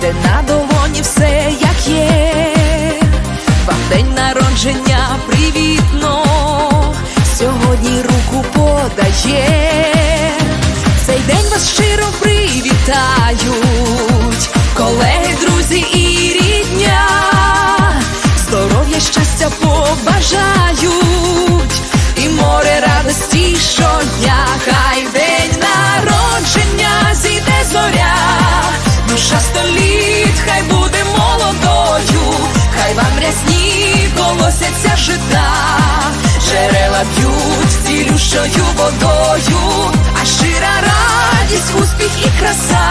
де на долоні все як рясні колосяться жита, джерела б'ють цілющою водою, а щира радість, успіх і краса,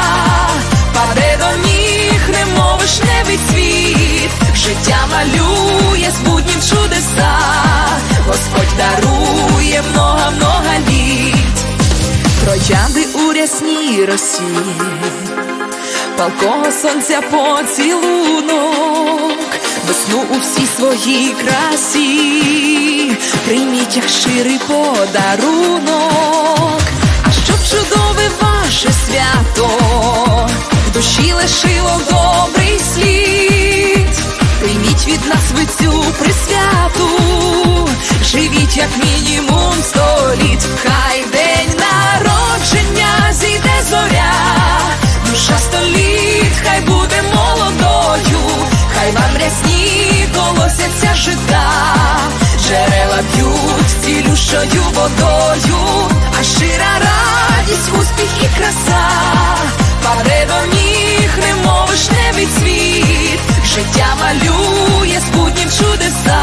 паде до ніг, немов вишневий цвіт, життя малює з буднім чудеса, Господь дарує много-много літ, троянди у рясній росі, палкого сонця у всій своїй красі, прийміть як щирий подарунок, а щоб чудове ваше свято, в душі лишило добрий слід, прийміть від нас ви цю присвяту, живіть як мінімум сто літ, цілющою водою, а щира радість, успіх і краса, Паре до ніг, немов вишневий цвіт, життя малює спутнім чудеса,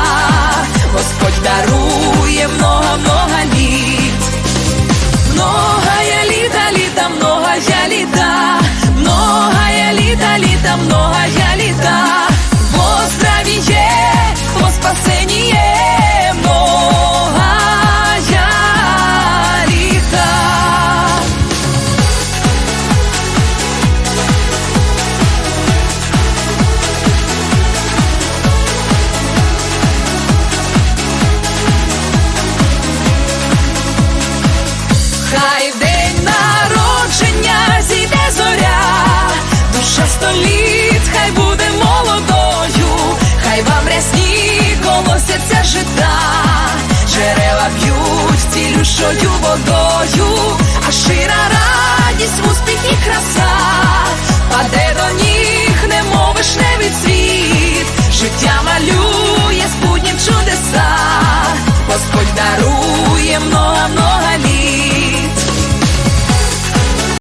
б'ють водою, а шира радість, успіх і краса, паде